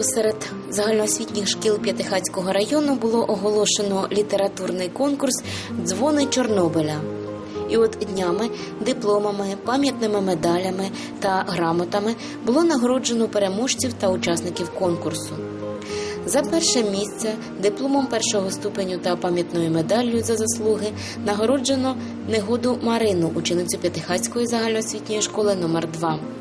року серед загальноосвітніх шкіл П'ятихацького району було оголошено літературний конкурс Дзвони Чорнобиля. І от днями, дипломами, пам'ятними медалями та грамотами було нагороджено переможців та учасників конкурсу. За перше місце дипломом першого ступеню та пам'ятною медаллю за заслуги нагороджено негоду Марину, ученицю П'ятихацької загальноосвітньої школи номер 2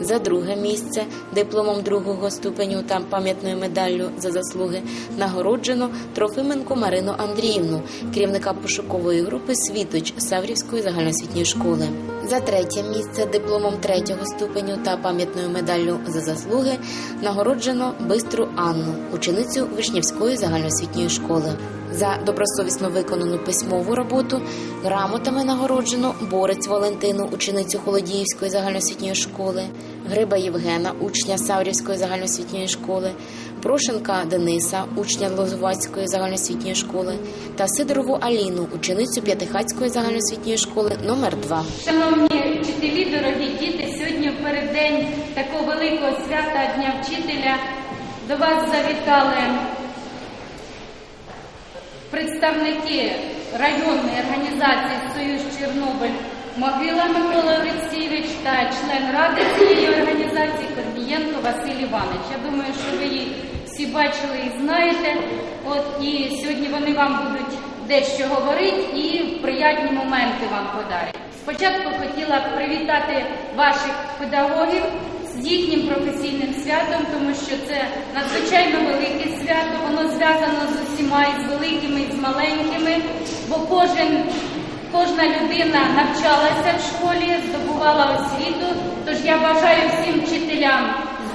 За друге місце дипломом другого ступеню та пам'ятною медаллю за заслуги нагороджено Трофименко Марину Андріївну, керівника пошукової групи Світоч Саврівської загальноосвітньої школи. За третє місце дипломом третього ступеню та пам'ятною медаллю за заслуги нагороджено Бистру Анну, ученицю Вишнівської загальноосвітньої школи. За добросовісно виконану письмову роботу грамотами нагороджено Борець Валентину, ученицю Холодіївської загальноосвітньої школи, Гриба Євгена, учня Саврівської загальноосвітньої школи, Прошенка Дениса, учня Лозувацької загальноосвітньої школи, та Сидорову Аліну, ученицю П'ятихацької загальноосвітньої школи номер 2 Шановні вчителі, дорогі діти, сьогодні в переддень такого великого свята Дня вчителя до вас завітали представники районної організації Союз Чорнобиль Могила Микола Олексійович та член ради цієї організації Корнієнко Василь Іванович. Я думаю, що ви їх всі бачили і знаєте. От і сьогодні вони вам будуть дещо говорити і приятні моменти вам подарять. Спочатку хотіла б привітати ваших педагогів з їхнім професійним святом, тому що це надзвичайно велике свято, воно зв'язано з усіма і з великими, і з маленькими, бо кожен, кожна людина навчалася в школі, здобувала освіту. Тож я бажаю всім вчителям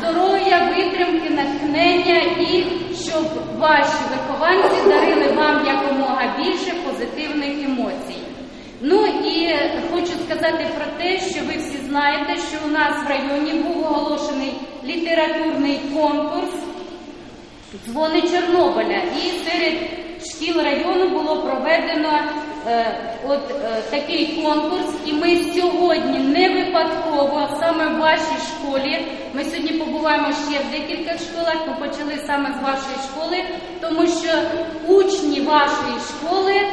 здоров'я, витримки, натхнення і щоб ваші вихованці дарили вам якомога більше позитивних емоцій. Ну і хочу сказати про те, що ви всі знаєте, що у нас в районі був оголошений літературний конкурс Дзвони Чорнобиля. І серед шкіл району було проведено от е, такий конкурс. І ми сьогодні не випадково саме в вашій школі. Ми сьогодні побуваємо ще в декілька школах. Ми почали саме з вашої школи, тому що учні вашої школи е,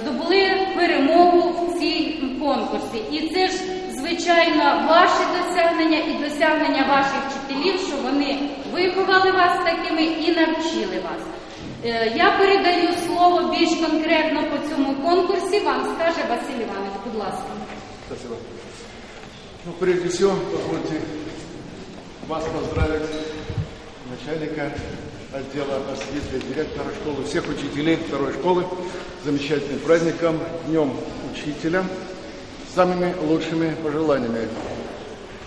здобули перемогу в цій конкурсі. І це ж, звичайно, ваші досягнення і досягнення ваших вчителів, що вони виховали вас такими і навчили вас. Е, Я передаю слово більш конкретно по цьому конкурсі. Вам скаже Василь Іванович, будь ласка. Спасибо. Ну, прежде всего, позвольте вас поздравить, начальника отдела осветления, директора школы, всех учителей второй школы с замечательным праздником, Днем Учителя, с самыми лучшими пожеланиями.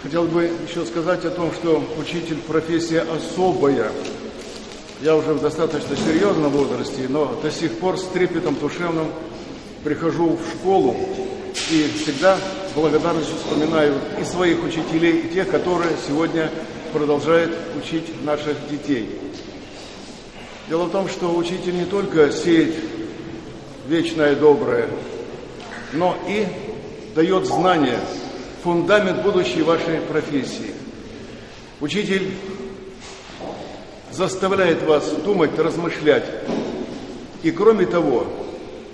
Хотел бы еще сказать о том, что учитель профессия особая. я уже в достаточно серьезном возрасте, но до сих пор с трепетом душевным прихожу в школу и всегда благодарностью вспоминаю и своих учителей, и тех, которые сегодня продолжают учить наших детей. Дело в том, что учитель не только сеет вечное доброе, но и дает знания, фундамент будущей вашей профессии. Учитель заставляет вас думать, размышлять. И кроме того,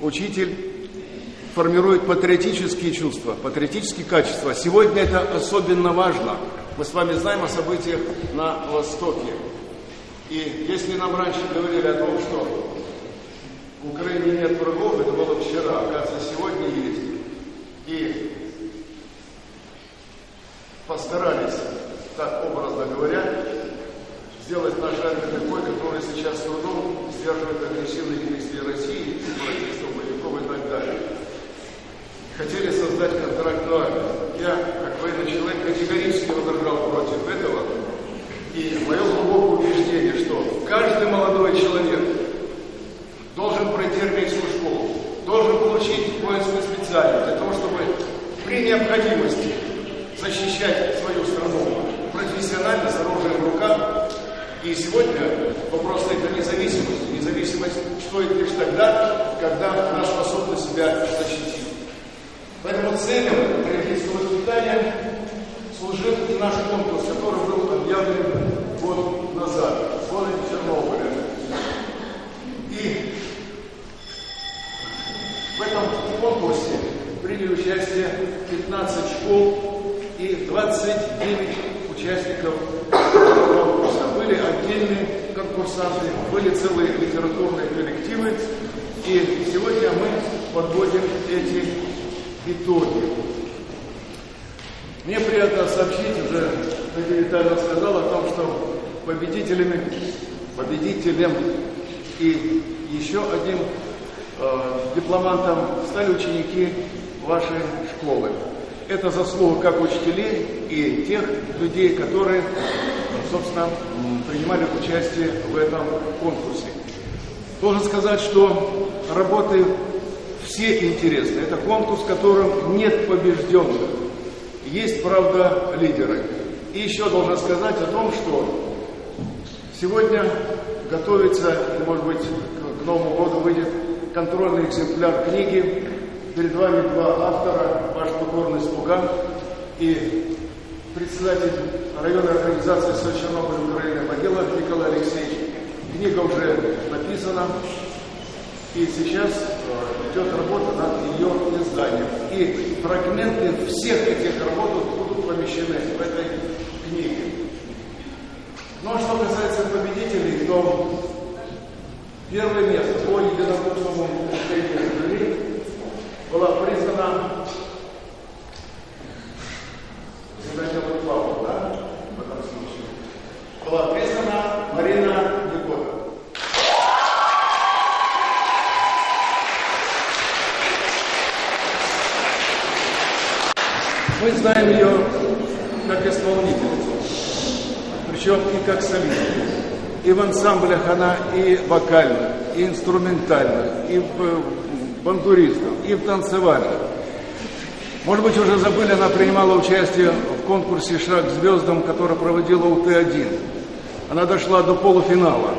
учитель формирует патриотические чувства, патриотические качества. Сегодня это особенно важно. Мы с вами знаем о событиях на Востоке. И если нам раньше говорили о том, что в Украине нет врагов, это было вчера, оказывается, сегодня есть. И постарались, так образно говоря, сделать наш армию такой, который сейчас с трудом сдерживает агрессивные действия России, правительства, боевиков и так далее. Хотели создать контрактную армию. Я, как военный человек, категорически возражал против этого. И мое глубокое убеждение, что каждый молодой человек должен пройти армейскую школу, должен получить воинскую специальность для того, чтобы при необходимости И сегодня вопрос стоит о независимости. Независимость стоит лишь тогда, когда она способна себя защитить. Поэтому целью политического воспитания служил и наш конкурс, который был объявлен год назад, в городе Чернобыля. И в этом конкурсе приняли участие 15 школ и 29 участников конкурсанты, были целые литературные коллективы, и сегодня мы подводим эти итоги. Мне приятно сообщить, уже Надя Витальевна сказала о том, что победителями, победителем и еще одним э, дипломантом стали ученики вашей школы. Это заслуга как учителей и тех людей, которые, собственно, принимали участие в этом конкурсе. Должен сказать, что работы все интересны. Это конкурс, в котором нет побежденных. Есть, правда, лидеры. И еще должен сказать о том, что сегодня готовится, может быть, к Новому году выйдет контрольный экземпляр книги. Перед вами два автора, ваш покорный слуга и председатель районной организации «Союз Чернобыль Украины» Могилов Николай Алексеевич. Книга уже написана, и сейчас э, идет работа над ее изданием. И фрагменты всех этих работ будут помещены в этой книге. Ну а что касается победителей, то первое место по единодушному решению жюри была признана Задача Павлова, да, в этом случае. Была признана Марина Якова. Мы знаем ее как исполнительницу, причем и как солистку. И в ансамблях она и вокально, и инструментально, и в э, бандуристах, и в танцевальных. Может быть, уже забыли, она принимала участие в конкурсе «Шаг к звездам», который проводила УТ-1. Она дошла до полуфинала,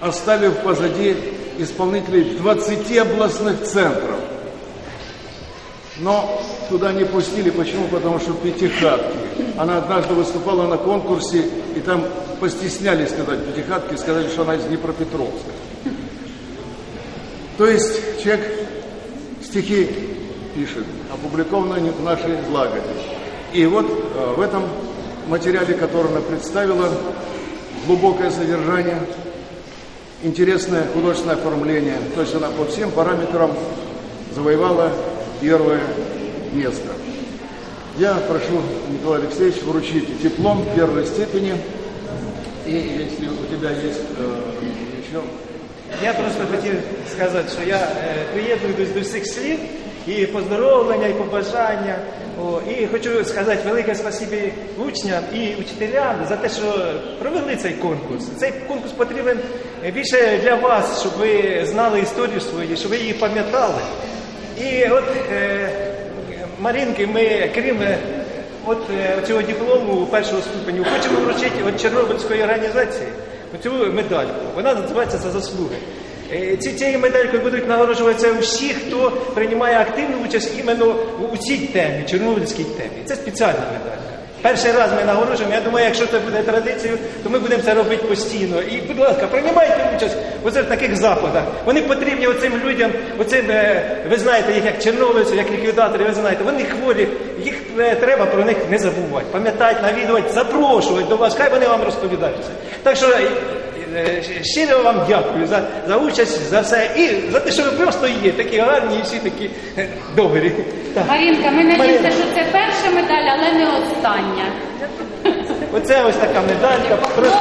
оставив позади исполнителей 20 областных центров. Но туда не пустили. Почему? Потому что пятихатки. Она однажды выступала на конкурсе, и там постеснялись сказать пятихатки, сказали, что она из Днепропетровска. То есть человек стихи пишет, опубликованы в нашей лагоде. И вот э, в этом материале, который она представила, глубокое содержание, интересное художественное оформление. То есть она по всем параметрам завоевала первое место. Я прошу Николая Алексеевича вручить диплом первой степени. И если у тебя есть э, еще Я просто хотів сказати, що я е, приєднуюсь до всіх слів і поздоровлення, і побажання. О, і хочу сказати велике спасибі учням і учителям за те, що провели цей конкурс. Цей конкурс потрібен більше для вас, щоб ви знали історію свою, щоб ви її пам'ятали. І от е, Марінки, ми крім е, от е, цього диплому першого ступеню, хочемо вручити від Чорнобильської організації цю медальку. Вона називається за заслуги. Е, Ці, цією медалькою будуть нагороджуватися всі, хто приймає активну участь іменно у цій темі, Чорнобильській темі. Це спеціальна медалька. Перший раз ми нагорожуємо, Я думаю, якщо це буде традицією, то ми будемо це робити постійно. І, будь ласка, приймайте участь оце в таких заходах. Вони потрібні оцим людям, оцим, е, ви знаєте, їх як чорнобильців, як ліквідатори, ви знаєте, вони хворі, їх е, треба про них не забувати, пам'ятати, навідувати, запрошувати до вас, хай вони вам розповідають. Так що щиро вам дякую за, за участь, за все і за те, що ви просто є, такі гарні і всі такі е, добрі. Так. Марінка, ми надіємося, що це перша медаль, але не остання. Оце ось така медалька. Просто...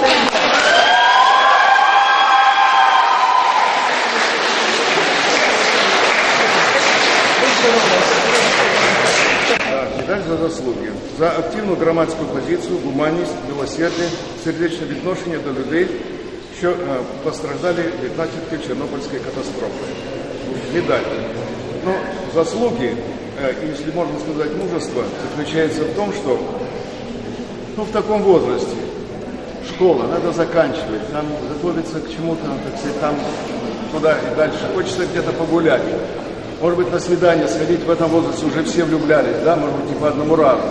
Медаль за заслуги. За активну громадську позицію, гуманність, милосердя, сердечне відношення до людей, що е, постраждали від наслідків Чорнобильської катастрофи. Медаль. Но заслуги, э, если можно сказать, мужество заключается в том, что ну, в таком возрасте школа, надо заканчивать, нам готовиться к чему-то, так сказать, там туда и дальше. Хочется где-то погулять. Может быть, на свидание сходить в этом возрасте уже все влюблялись, да, может быть, не по одному разу.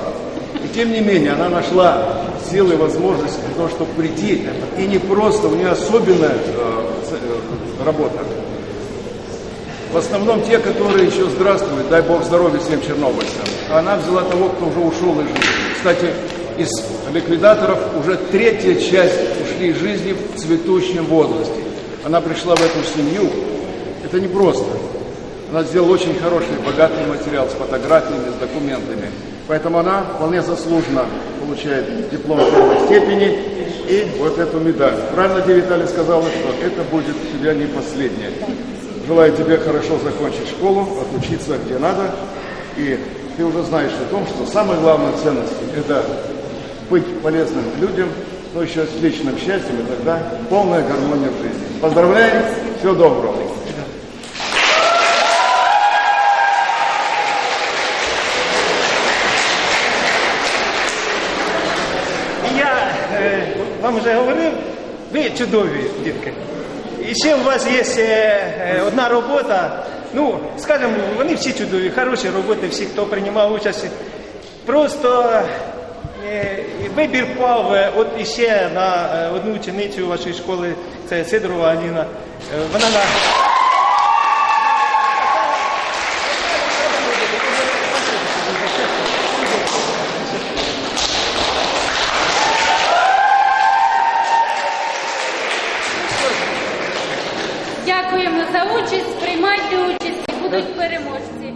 Тем не менее, она нашла силы и возможности для того, чтобы прийти. И не просто, у нее особенная э, э, работа. В основном те, которые еще здравствуют, дай бог здоровья всем чернобыльцам. Она взяла того, кто уже ушел из жизни. Кстати, из ликвидаторов уже третья часть ушли из жизни в цветущем возрасте. Она пришла в эту семью. Это не просто. Она сделала очень хороший, богатый материал с фотографиями, с документами. Поэтому она вполне заслуженно получает диплом первой степени и вот эту медаль. Правильно тебе Виталий сказала, что это будет у тебя не последнее. Желаю тебе хорошо закончить школу, отучиться где надо. И ты уже знаешь о том, что самая главная ценность – это быть полезным людям, но еще с личным счастьем, и тогда полная гармония в жизни. Поздравляем, всего доброго. Вам вже говорив, ви чудові, дітки. І ще у вас є е, одна робота. Ну, скажімо, вони всі чудові, хороші роботи, всі, хто приймав участь. Просто е, вибір пав е, от іще на одну ученицю вашої школи, це Сидорова Аліна. Вона на. Дякуємо за участь, приймайте участь і будуть переможці.